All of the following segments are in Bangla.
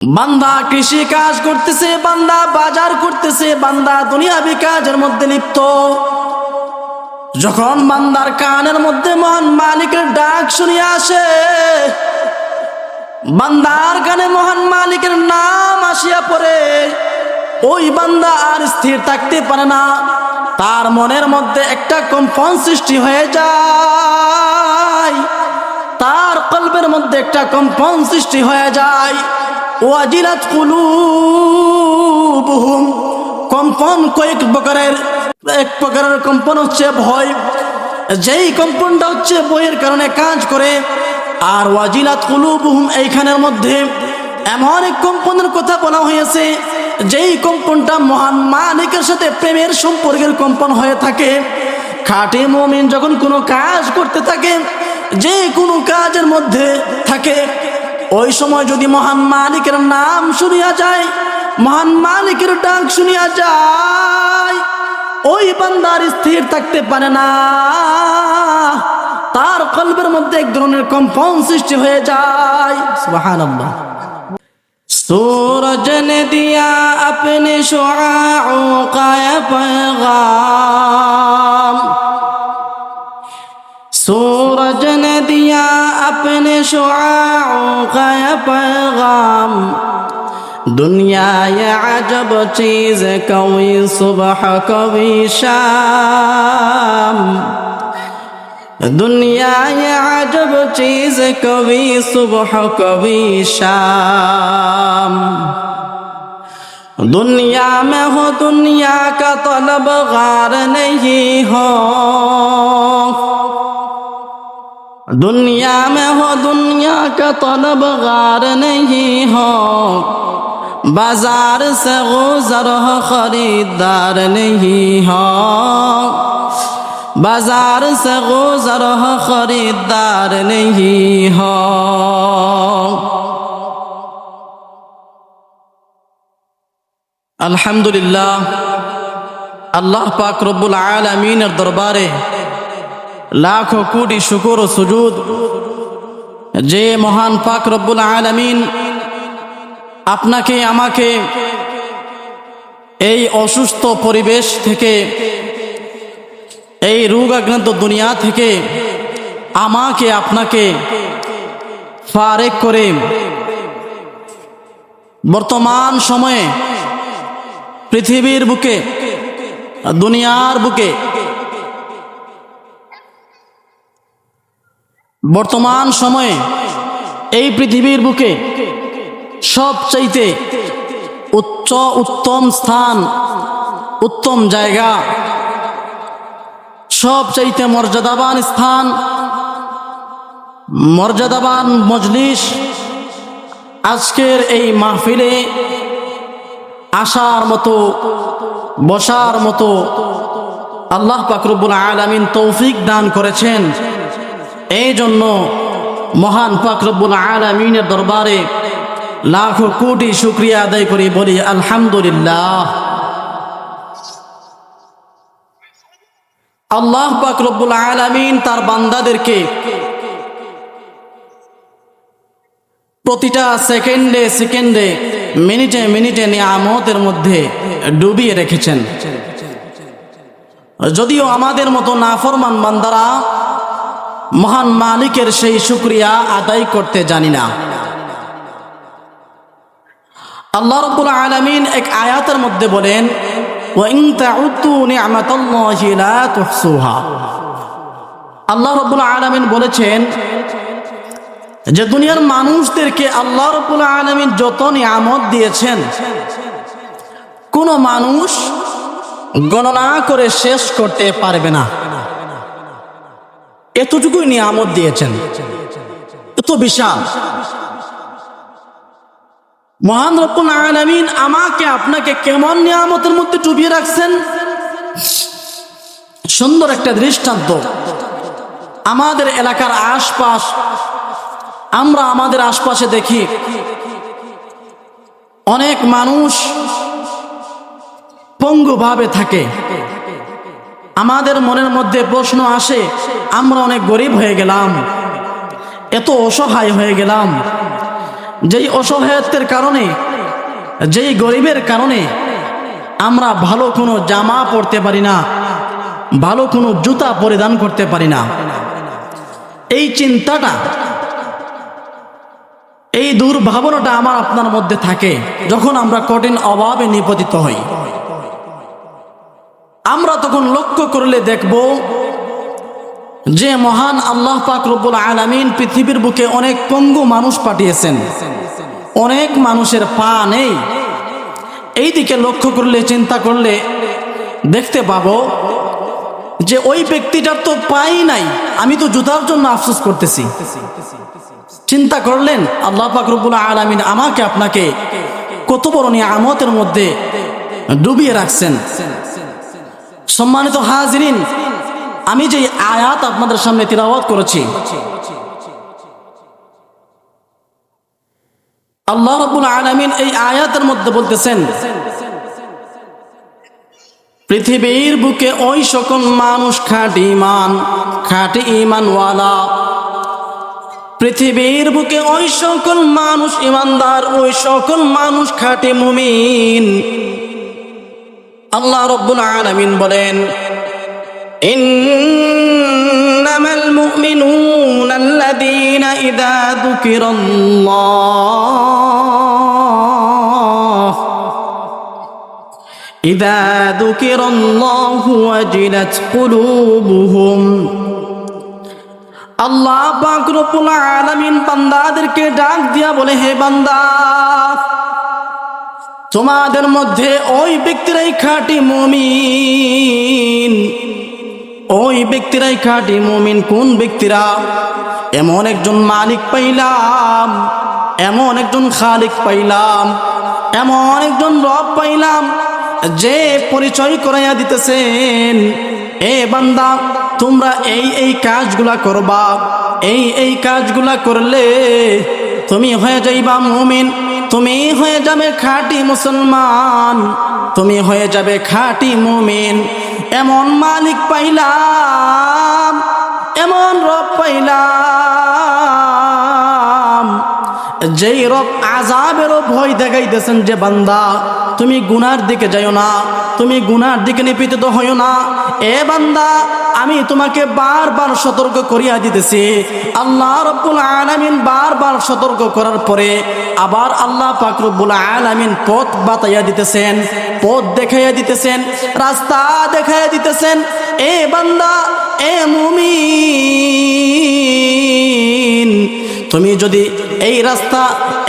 বান্দা কৃষি কাজ করতেছে, বান্দা বাজার করতেছে, বান্দা দুনিয়াবি কাজের মধ্যে লিপ্ত। যখন বান্দার কানের মধ্যে মহান মালিকের ডাক শুনিয়ে আসে, বান্দার কানে মহান মালিকের নাম আসিয়া পড়ে। ওই বান্দা আর স্থির থাকতে পারে না। তার মনের মধ্যে একটা কম্পন সৃষ্টি হয়ে যায়। তার কল্পের মধ্যে একটা কম্পন সৃষ্টি হয়ে যায়। ওয়াজিলাত কুলুবুহুম। কম্পন কয়েক প্রকারের, এক প্রকারের কম্পন হচ্ছে ভয়। যেই কম্পনটা হচ্ছে বইয়ের কারণে কাজ করে, আর ওয়াজিলাত কুলুবুহুম এইখানের মধ্যে এমন এক কম্পনের কথা বলা হয়েছে, যেই কম্পনটা মহান মালিকের সাথে প্রেমের সম্পর্কের কম্পন হয়ে থাকে। খাটে মমিন যখন কোনো কাজ করতে থাকে, যে কোনো কাজের মধ্যে থাকে ওই সময় যদি মহান মালিকের নাম শুনিয়া যায়, মহান মালিকের ডাক শুনিয়া যায়, ওই বান্দার স্থির থাকতে পারে না। তার কল্পের মধ্যে এক ধরনের কম্পন সৃষ্টি হয়ে যায়। সুবহানাল্লাহ। سورج আপনি دیا اپنے شعاعوں کا شعاعك يا پیغام دنیا یہ عجب چیز کوئی صبح کوئی شام دنیا یہ عجب چیز کوئی صبح کوئی شام دنیا میں ہو دنیا کا طلب غار نہیں ہو दुनिया में हो दुनिया का तलब गार नहीं हो बाजार से गुजर हो खरीदार नहीं हो बाजार से गुजर हो खरीदार नहीं हो আলহামদুলিল্লাহ আল্লাহ পাক রব্বুল আলমিনের দরবারে লাখো কোটি শুকুর ও সুজুদ। যে মহান পাক রব্বুল আলমিন আপনাকে, আমাকে এই অসুস্থ পরিবেশ থেকে, এই রোগাক্রান্ত দুনিয়া থেকে আমাকে, আপনাকে ফারেক করে বর্তমান সময়ে পৃথিবীর বুকে, দুনিয়ার বুকে বর্তমান সময়ে এই পৃথিবীর বুকে সবচাইতে উচ্চ, উত্তম স্থান, উত্তম জায়গা, সবচাইতে মর্যাদাবান স্থান, মর্যাদাবান মজলিস আজকের এই মাহফিলে আসার মতো, বসার মতো আল্লাহ পাকরবুল আলমিন তৌফিক দান করেছেন। এই জন্য মহান পাকরবুল আলমিনের দরবারে লাখো কোটি শুক্রিয়া আদায় করি, বলি আলহামদুলিল্লাহ। আল্লাহ পাকরবুল আলমিন তার বান্দাদেরকে প্রতিটা সেকেন্ডে সেকেন্ডে, মিনিটে মিনিটে নিয়ামতের মধ্যে ডুবিয়ে রেখেছেন। যদিও আমাদের মতো নাফরমান বান্দারা মহান মালিকের সেই শুক্রিয়া আদায় করতে জানি না। আল্লাহ রব্বুল আলমিন এক আয়াতের মধ্যে বলেন আল্লাহ রব্বুল আলমিন বলেছেন, যে দুনিয়ার মানুষদেরকে আল্লাহ রবুল আলমিন যত নিয়ামত দিয়েছেন, কোন মানুষ গণনা করে শেষ করতে পারবে না। এতটুকুই নিয়ামত দিয়েছেন। এত বিশাল। মহান রব্বুল আলমিন আমাকে আপনাকে কেমন নিয়ামতের মধ্যে ডুবিয়ে রাখছেন? সুন্দর একটা দৃষ্টান্ত। আমাদের এলাকার আশপাশ, আমরা আমাদের আশপাশে দেখি। অনেক মানুষ পঙ্গুভাবে থাকে। আমাদের মনের মধ্যে প্রশ্ন আসে, আমরা অনেক গরিব হয়ে গেলাম, এত অসহায় হয়ে গেলাম। যেই অসহায়ত্বের কারণে, যেই গরিবের কারণে আমরা ভালো কোনো জামা পরতে পারি না, ভালো কোনো জুতা পরিধান করতে পারি না। এই চিন্তাটা, এই দুর্ভাবনাটা আমার আপনার মধ্যে থাকে, যখন আমরা কঠিন অভাবে নিপতিত হই। আমরা তখন লক্ষ্য করলে দেখব যে মহান আল্লাহ পাক রব্বুল আলামিন পৃথিবীর বুকে অনেক পঙ্গু মানুষ পাঠিয়েছেন। অনেক মানুষের পা নেই। এই দিকে লক্ষ্য করলে, চিন্তা করলে দেখতে পাবো যে ওই ব্যক্তিটার তো পাই নাই। আমি তো জুতার জন্য আফসোস করতেছি। চিন্তা করলেন, আল্লাহ পাক রব্বুল আলামিন আমাকে আপনাকে কত বড় নিয়ে আমতের মধ্যে ডুবিয়ে রাখছেন। সম্মানিত হাজরিন, আমি যে আয়াত আপনাদের সামনে তিলাওয়াত করেছি, আল্লাহ রব্বুল আলামিন এই আয়াতের মধ্যে বলতেছেন, পৃথিবীর বুকে ওই সকল মানুষ খাঁটি ইমান খাঁটি ইমানওয়ালা পৃথিবীর বুকে ওই সকল মানুষ ইমানদার ওই সকল মানুষ খাঁটি মুমিন। আল্লাহ রব্বুল আলামিন বলেন, ইন্নামাল মুমিনুনা আল্লাযীনা ইযা যুকিরাল্লাহ, ইযা যুকিরাল্লাহু ওয়াজিলাত কুলুবুহুম। আল্লাহ পাক রব্বুল আলামিন বান্দাদেরকে ডাক দিয়া বলে, হে বান্দা তোমাদের মধ্যে ওই ব্যক্তিরাই খাঁটি মুমিন, ওই ব্যক্তিরাই খাঁটি মুমিন কোন ব্যক্তিরা? এমন একজন মালিক পাইলাম, এমন একজন খালিক পাইলাম, এমন একজন রব পাইলাম, যে পরিচয় করাইয়া দিতেছেন, এ বান্দা, তোমরা এই এই কাজগুলা করবা, এই এই কাজগুলা করলে তুমি হয়ে যাইবা মুমিন। তুমি হয়ে যাবে খাঁটি মুসলমান, তুমি হয়ে যাবে খাঁটি মুমিন। এমন মালিক পাইলাম, এমন রব পাইলাম। যেই রব আজাবেরও ভয় দেখাইতেছেন যে বান্দা, তুমি গুনার দিকে যাইও না, তুমি গুনার দিকে নিপীড়িত হইও না। এ বান্দা, আমি তোমাকে বারবার সতর্ক করিয়া দিতেছি। আল্লাহ রব্বুল আলামিন বারবার সতর্ক করার পরে আবার আল্লাহ পাক রব্বুল আলামিন পথ বাতাইয়া দিতেছেন, পথ দেখাইয়া দিতেছেন, রাস্তা দেখাইয়া দিতেছেন। এ বান্দা, এ মুমিন। তুমি যদি এই রাস্তা,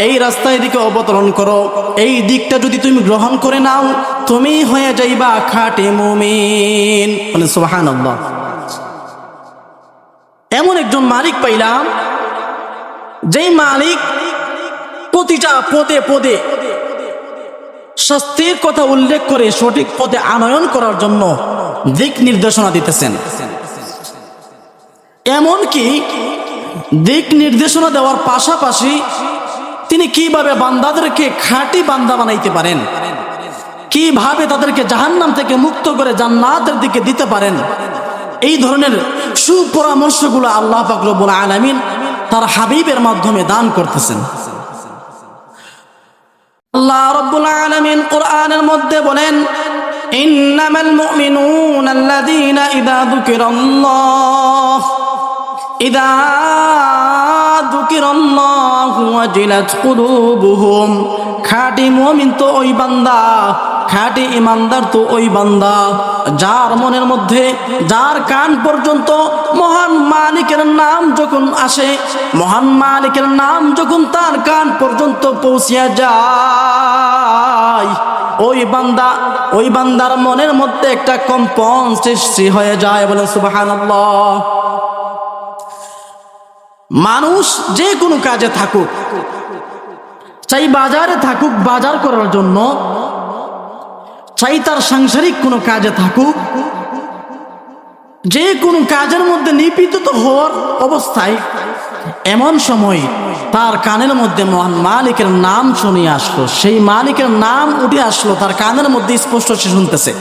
এই রাস্তায় দিকে অবতরণ করো, এই দিকটা যদি তুমি গ্রহণ করে নাও, তুমি হয়ে যাইবা খাটে মুমিন। মানে সুবাহান এমন একজন মালিক পাইলাম, যেই মালিক প্রতিটা পদে পদে শাস্তির কথা উল্লেখ করে সঠিক পদে আনয়ন করার জন্য দিক নির্দেশনা দিতেছেন। এমনকি দিক নির্দেশনা দেওয়ার পাশাপাশি তিনি কীভাবে বান্দাদেরকে খাঁটি বান্দা বানাইতে পারেন? কীভাবে তাদেরকে জাহান্নাম থেকে মুক্ত করে জান্নাতের দিকে দিতে পারেন? এই ধরনের সুপরামর্শগুলো আল্লাহ ফাকরবুল আলমিন তার হাবিবের মাধ্যমে দান করতেছেন। আল্লাহ রব্বুল আলামিন কোরআনের মধ্যে বলেন, ইন্নামাল মুমিনুন আল্লাযীনা ইযা যুকিরাল্লাহ। ইযা যুকিরাল্লাহু ওয়াজিলাত কুলুবুহুম খাঁটি মুমিন তো ওই বান্দা, খাঁটি ইমানদার তো ওই বান্দা। যার মনের মধ্যে, যার কান পর্যন্ত মহান মালিকের নাম যখন আসে, মহান মালিকের নাম যখন তার কান পর্যন্ত পৌঁছিয়া যায়, ওই বান্দা, ওই বান্দার মনের মধ্যে একটা কম্পন সৃষ্টি হয়ে যায় বলে সুবহানাল্লাহ। মানুষ যে কোনো কাজে থাকুক, চাই বাজারে থাকুক, বাজার করার জন্য, চাই তার সাংসারিক কোনো কাজে থাকুক, যে কোনো কাজের মধ্যে নিপীড়িত হওয়ার অবস্থায়, এমন সময় তার কানের মধ্যে মহান মালিকের নাম শুনিয়ে আসলো। সেই মালিকের নাম উঠে আসলো, তার কানের মধ্যে স্পষ্ট সে শুনতেছে।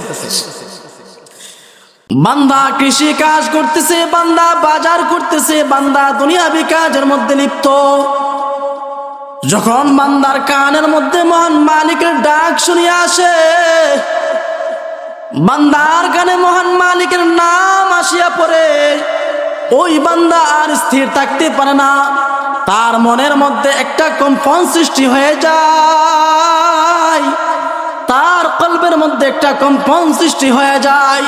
বান্দা কৃষি কাজ করতেছে, বান্দা বাজার করতেছে, বান্দা দুনিয়াবি কাজের মধ্যে লিপ্ত। যখন বান্দার কানের মধ্যে মহান মালিকের ডাক শুনিয়ে আসে, বান্দার কানে মহান মালিকের নাম আসিয়া পড়ে। ওই বান্দা আর স্থির থাকতে পারে না, তার মনের মধ্যে একটা কম্পন সৃষ্টি হয়ে যায়। তার কল্পের মধ্যে একটা কম্পন সৃষ্টি হয়ে যায়।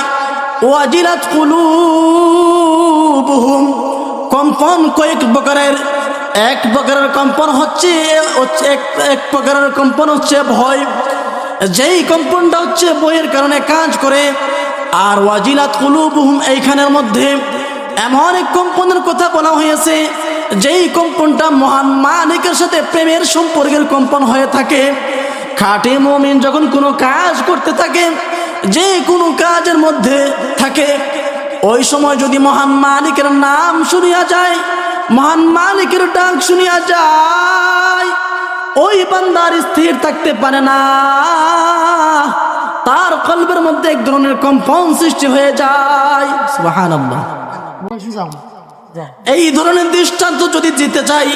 ওয়াজিলাত কুলুবুহুম। কম্পন কয়েক প্রকারের, এক প্রকারের কম্পন হচ্ছে এক এক প্রকারের কম্পন হচ্ছে ভয়। যেই কম্পনটা হচ্ছে বইয়ের কারণে কাজ করে, আর ওয়াজিলাত কুলুবুহুম এইখানের মধ্যে এমন এক কম্পনের কথা বলা হয়েছে, যেই কম্পনটা মহান মালিকের সাথে প্রেমের সম্পর্কের কম্পন হয়ে থাকে। খাটে মমিন যখন কোনো কাজ করতে থাকে যে কোনো কাজের মধ্যে থাকে। ওই সময় যদি মহান মালিকের নাম শুনিয়া যায়, মহান মালিকের ডাক শুনিয়া যায়, ওই বান্দার স্থির থাকতে পারে না। তার কল্পের মধ্যে এক ধরনের কম্পন সৃষ্টি হয়ে যায়। এই ধরনের দৃষ্টান্ত যদি দিতে চাই,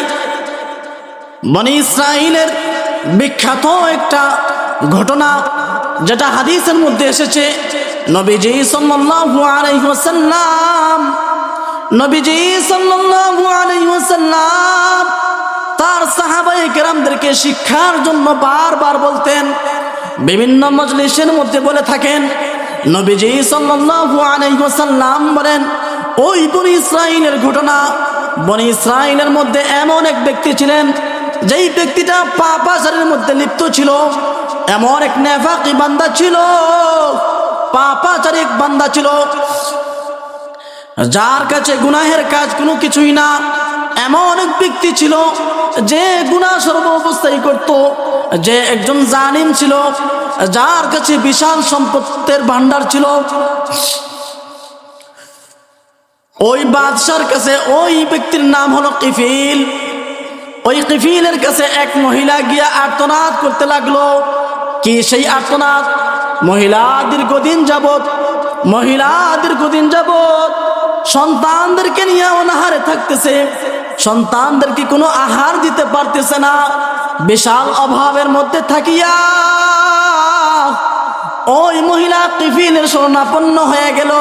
বনি ইসরায়েলের বিখ্যাত একটা ঘটনা যেটা হাদিসের মধ্যে এসেছে, নবীজি সাল্লাল্লাহু আলাইহি ওয়াসাল্লাম, নবীজি সাল্লাল্লাহু আলাইহি ওয়াসাল্লাম তার সাহাবায়ে কেরামদেরকে শিক্ষার জন্য বারবার বলতেন, বিভিন্ন মজলিসের মধ্যে বলে থাকেন, নবীজি সাল্লাল্লাহু আলাইহি ওয়াসাল্লাম বলেন, ওই বনি ইসরায়েলের ঘটনা, বনি ইসরায়েলের মধ্যে এমন এক ব্যক্তি ছিলেন, যেই ব্যক্তিটা পাপাচারের মধ্যে লিপ্ত ছিল এমন এক নেফাকি বান্দা ছিল পাপাচারিক বান্দা ছিল। যার কাছে গুনাহের কাজ কোনো কিছুই না, এমন এক ব্যক্তি ছিল যে গুনাহ সর্ব অবস্থায় করত, যে একজন জালিম ছিল, যার কাছে বিশাল সম্পত্তির ভান্ডার ছিল। ওই বাদশার কাছে ওই ব্যক্তির নাম হলো কিফিল। ওই কিফিলের কাছে এক মহিলা গিয়া আর্তনাদ করতে লাগল। কি সেই আর্তনাদ? মহিলা দীর্ঘদিন যাবৎ, মহিলা দীর্ঘদিন যাবৎ সন্তানদেরকে নিয়ে অনাহারে থাকতেছে। সন্তানদেরকে কোনো আহার দিতে পারতেছে না? বিশাল অভাবের মধ্যে থাকিয়া ওই মহিলা কিফিলের শরণাপন্ন হয়ে গেল।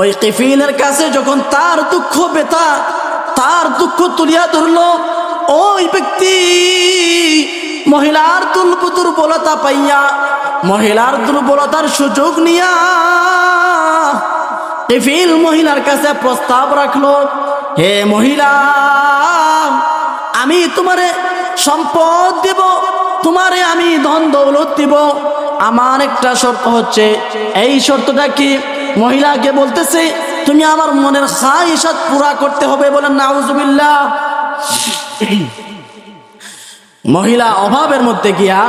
ওই টিফিনের কাছে যখন তার দুঃখ বেতা, তার দুঃখ তুলিয়া ধরল, ওই ব্যক্তি মহিলার দুর্ব দুর্বলতা পাইয়া, মহিলার দুর্বলতার সুযোগ নিয়া কিফিল মহিলার কাছে প্রস্তাব রাখল, হে মহিলা, আমি তোমারে সম্পদ দেব, তোমারে আমি ধন দৌলত দিব। আমার একটা শর্ত হচ্ছে, এই শর্তটা কি? মহিলাকে বলতেছে, তুমি আমার মনের খাইসাত পুরা করতে হবে বলেন নাউজুবিল্লাহ। মহিলা অভাবের মধ্যে গিয়া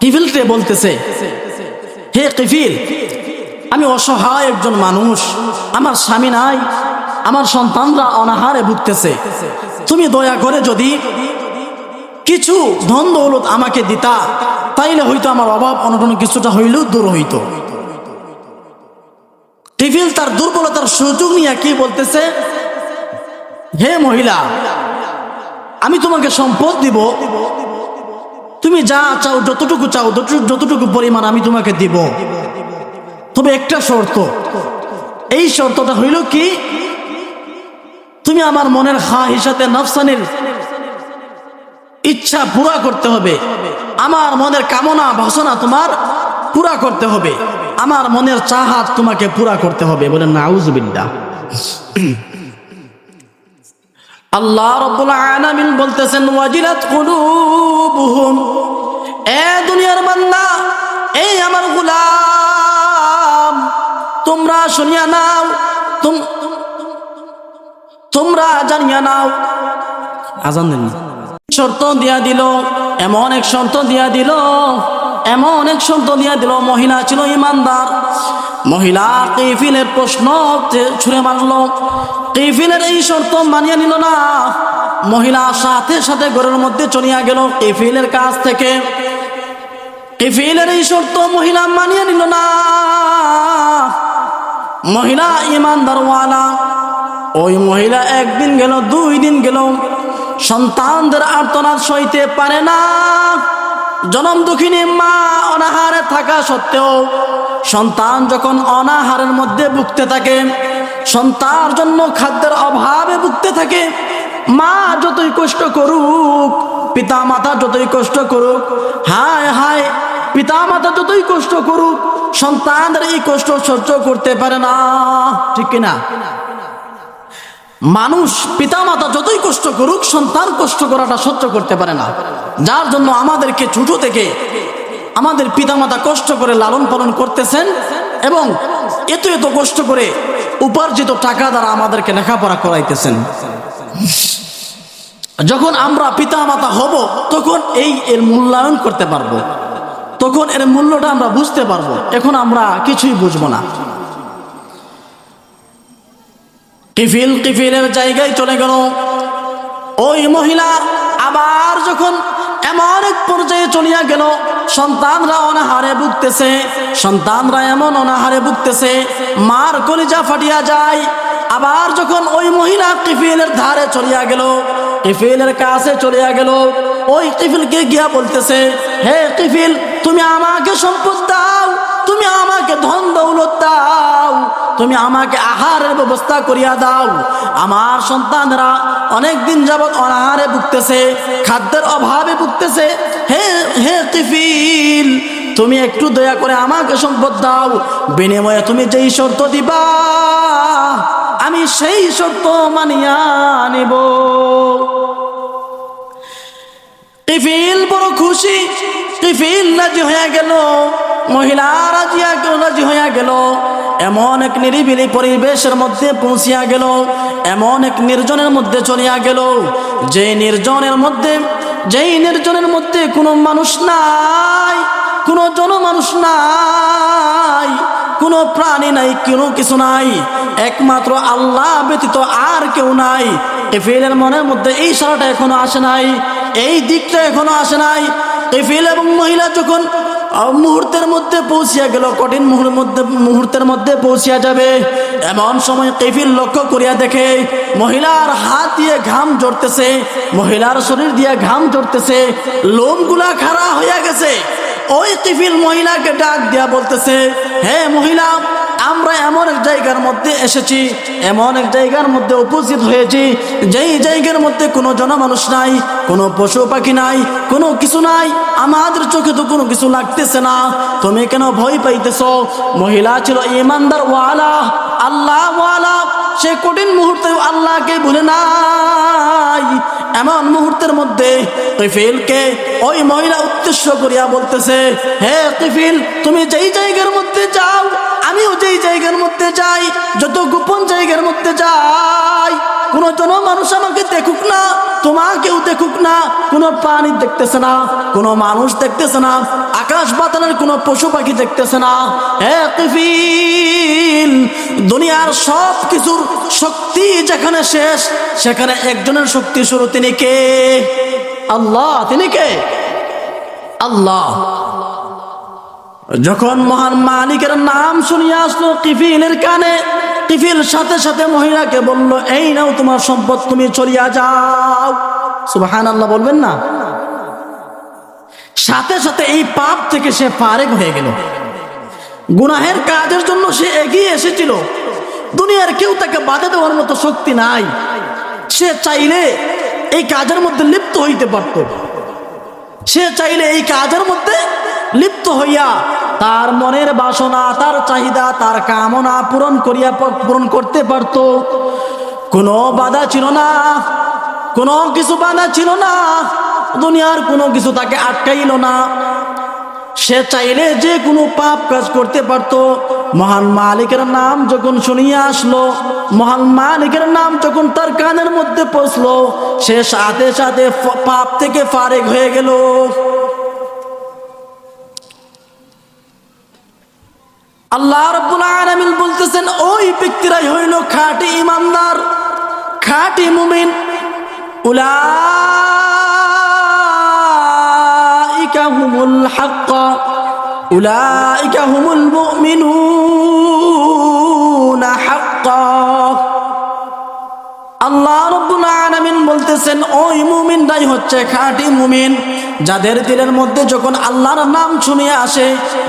কিফিলকে বলতেছে, হে কিফিল, আমি অসহায় একজন মানুষ। আমার স্বামী নাই, আমার সন্তানরা অনাহারে ভুগতেছে। তুমি দয়া করে যদি কিছু ধন দৌলত আমাকে দিতা, তাইলে হয়তো আমার অভাব অনটন কিছুটা হইলেও দূর হইতো। টিফিল তার দুর্বলতার সুযোগ নিয়ে কি বলতেছে, হে মহিলা আমি তোমাকে সম্পদ দিব। তুমি যা চাও, যতটুকু চাও, যতটুকু পরিমাণ আমি তোমাকে দিব। তবে একটা শর্ত। এই শর্তটা হইল কি? তুমি আমার মনের হা হিসাবে নফসানের ইচ্ছা পুরা করতে হবে। আমার মনের কামনা, বাসনা তোমার পুরা করতে হবে। আমার মনের চাহাত তোমাকে পুরা করতে হবে। বলেন, নাউজুবিল্লাহ। আল্লাহ রব্বুল আলামিন বলতেছেন, ওয়াজিলাত কুলুবুহুম। এ দুনিয়ার বান্দা, এই আমার গোলাম। তোমরা শুনিয়া নাও, তুম, তোমরা জানিয়া নাও। আজান দেন শর্ত দিয়া দিল, এমন এক শর্ত দিয়া দিল, এমন এক শর্ত দিয়া দিল, মহিলা ছিল ইমানদার। মহিলা, কেফিলের প্রশ্ন ছুঁড়ে মারল, কেফিলের এই শর্ত মানিয়ে নিল না। মহিলা সাথে সাথে ঘরের মধ্যে চলিয়া গেল কেফিলের কাছ থেকে। কেফিলের এই শর্ত মহিলা মানিয়ে নিল না। মহিলা ইমানদারওয়ালা, ওই মহিলা একদিন গেল, দুই দিন গেল। সন্তানদের আর্তনাদ সইতে পারে না। জনম দুঃখিনী মা অনাহারে থাকা সত্ত্বেও সন্তান যখন অনাহারের মধ্যে ভুগতে থাকে সন্তান জন্য খাদ্যের অভাবে ভুগতে থাকে। মা যতই কষ্ট করুক পিতা মাতা যতই কষ্ট করুক, হায় হায় পিতা মাতা যতই কষ্ট করুক, সন্তানদের এই কষ্ট সহ্য করতে পারে না। ঠিক কিনা? মানুষ পিতামাতা যতই কষ্ট করুক, সন্তান কষ্ট করাটা সহ্য করতে পারে না। যার জন্য আমাদেরকে ছোট থেকে আমাদের পিতামাতা কষ্ট করে লালন পালন করতেছেন এবং এত এত কষ্ট করে উপার্জিত টাকা দ্বারা আমাদেরকে লেখাপড়া করাইতেছেন। যখন আমরা পিতামাতা হব, তখন এই এর মূল্যায়ন করতে পারব। তখন এর মূল্যটা আমরা বুঝতে পারব। এখন আমরা কিছুই বুঝব না। কিফিল, কিফিলের জায়গায় চলে গেল। ওই মহিলা আবার যখন এমন এক পর্যায়ে চলিয়া গেল, সন্তানরা অনাহারে ভুগতেছে, সন্তানরা এমন অনাহারে ভুগতেছে, মার কলিজা ফাটিয়া যায়। আবার যখন ওই মহিলা কিফিলের ধারে চলিয়া গেল, কিফিলের কাছে চলিয়া গেল, ওই কিফিলকে গিয়া বলতেছে, হে কিফিল, তুমি আমাকে সম্পদ দাও, তুমি আমাকে ধন দৌলত দাও। তুমি আমাকে আহারের ব্যবস্থা করিয়া দাও। আমার সন্তানরা অনেক দিন যাবৎ অনাহারে ভুগতেছে, খাদ্যের অভাবে ভুগতেছে। হে হে কিফিল, তুমি একটু দয়া করে আমাকে সম্পদ দাও। বিনিময়ে তুমি যেই শর্ত দিবা, আমি সেই শর্ত মানিয়া নিব। কিফিল, বড় খুশি। কিফিল, রাজি হয়ে গেল। মহিলা রাজিয়া রাজি হয়ে গেল। এমন এক নিরিবিলি পরিবেশের মধ্যে পৌঁছিয়া গেল। এমন এক নির্জনের মধ্যে চলিয়া গেল। যে নির্জনের মধ্যে, যেই নির্জনের মধ্যে কোনো মানুষ নাই, কোনো জনমানুষ নাই, কোনো প্রাণী নাই, কোনো কিছু নাই, একমাত্র আল্লাহ ব্যতীত আর কেউ নাই। এফিলের মনের মধ্যে এই সারাটা এখনও আসে নাই, এই দিকটা এখনও আসে নাই। এফিল এবং মহিলা যখন মুহূর্তের মধ্যে পৌঁছিয়া গেল, কঠিন মুহূর্তের মধ্যে পৌঁছিয়া যাবে। এমন সময় কেফিল লক্ষ্য করিয়া দেখে, মহিলার হাত দিয়ে ঘাম জড়তেছে মহিলার শরীর দিয়ে ঘাম জড়তেছে লোমগুলা খাড়া হইয়া গেছে। ওই কিফিল মহিলাকে ডাক দিয়া বলতেছে, হে মহিলা আমরা এমন এক জায়গার মধ্যে এসেছি, এমন এক জায়গার মধ্যে উপস্থিত হয়েছি, যেই জায়গার মধ্যে কোনো জনমানুষ নাই, কোনো পশু পাখি নাই, কোনো কিছু নাই, আমাদের চোখে তো কোনো কিছু লাগতেছে না। তুমি কেন ভয় পাইতেছ? মহিলা ছিল ইমানদার ওয়ালা, আল্লাহ ওয়ালা, সে কঠিন মুহূর্তে আল্লাহকে ভুলে নাই। এমন মুহূর্তের মধ্যে কিফিলকে ওই মহিলা উদ্দেশ্য করিয়া বলতেছে, হে কিফিল, তুমি যেই জায়গার মধ্যে যাও, আমিও যেই জায়গার মধ্যে যাই, যত গোপন জায়গার মধ্যে যাই কোন জন মানুষ আমাকে দেখুক না, তোমাকেও দেখুক না, কোনো প্রাণী দেখতেছে না, কোনো মানুষ দেখতেছে না, আকাশ বাতানের কোনো পশু পাখি দেখতেছে না। দুনিয়ার সব কিছুর শক্তি যেখানে শেষ, সেখানে একজনের শক্তি শুরু তিনি কে? আল্লাহ, তিনি কে? আল্লাহ। যখন মহান মালিকের নাম শুনিয়া আসলো কিফিলের কানে কিফিল সাথে সাথে মহিলাকে বলল, এই নাও তোমার সম্পদ, তুমি চলিয়া যাও। সুবাহান আল্লাহ বলবেন না? সাথে সাথে এই পাপ থেকে সে ফারেক হয়ে গেল। গুনাহের কাজের জন্য সে এগিয়ে এসেছিল। দুনিয়ার কেউ তাকে বাধা দেওয়ার মতো শক্তি নাই। সে চাইলে এই কাজের মধ্যে লিপ্ত হইতে পারত। সে চাইলে এই কাজের মধ্যে লিপ্ত হইয়া তার মনের বাসনা, তার চাহিদা, তার কামনা পূরণ করিয়া পূরণ করতে পারত। কোনো বাধা ছিল না, কোনো কিছু বাধা ছিল না, দুনিয়ার কোনো কিছু তাকে আটকাইল না। সে চাইলে যে কোনো পাপ কাজ করতে পারত। মহান মালিকের নাম যখন শুনিয়ে আসলো, মহান মালিকের নাম যখন তার কানের মধ্যে পৌঁছলো, সে সাথে সাথে পাপ থেকে ফারেক হয়ে গেল। আল্লাহ রব্বুল আলামিন বলতেছেন, ওই ব্যক্তিরাই হইল খাঁটি ইমানদার, খাঁটি মুমিন। উলাইকা হুমুল হক উলাইকা হুমুল মুমিনুনা হাক্কা। আল্লাহ রব্বুল আলামিন বলতেছেন, ওই মুমিনরাই হচ্ছে খাঁটি মুমিন। যাদের দিলের মধ্যে যখন আল্লাহর নাম শুনিয়ে আসে,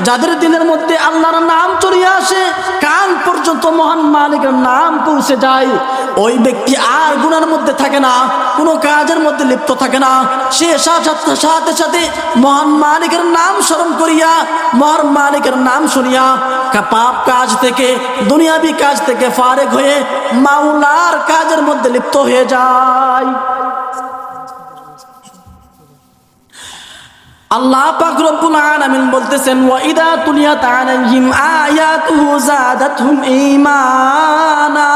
যাদের দিলের মধ্যে আল্লাহর নাম চড়িয়ে আসে, কান পর্যন্ত মহান মালিকের নাম পৌঁছে যায়। ওই ব্যক্তি আর গুণার মধ্যে থাকে না, কোনো কাজের মধ্যে লিপ্ত থাকে না। সে সাথে সাথে মহান মালিকের নাম স্মরণ করিয়া, মহান মালিকের নাম শুনিয়া পাপ কাজ থেকে, দুনিয়াবি কাজ থেকে ফারেক হয়ে মাওলার কাজের মধ্যে লিপ্ত হয়ে যায়। আল্লাহ পাক রব্বুল আলামিন বলতেছেন, ওয়া ইদা তুলিয়াত আলাইহিম আয়াতুহু জাদাতহুম ঈমানা।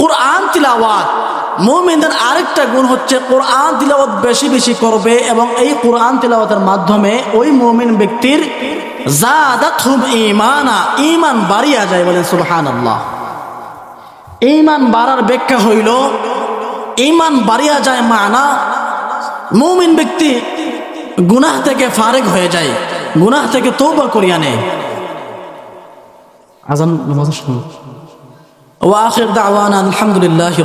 কোরআন তিলাওয়াত, মুমিনদের আরেকটা গুণ হচ্ছে কোরআন তিলাওয়াত বেশি বেশি করবে এবং এই কোরআন তিলাওয়াতের মাধ্যমে ওই মুমিন ব্যক্তির জাদাতহুম ঈমানা, ঈমান বাড়িয়া যায় বলেন সুবহানাল্লাহ। ঈমান বাড়ার ব্যাখ্যা হইল, ঈমান বাড়িয়া যায় মানা মুমিন ব্যক্তি গুনাহ থেকে ফারেক হয়ে যায়, গুনাহ থেকে তৌবা করিয়া নেয়। আজান ওয়া আখির দাওয়ানা আলহামদুলিল্লাহি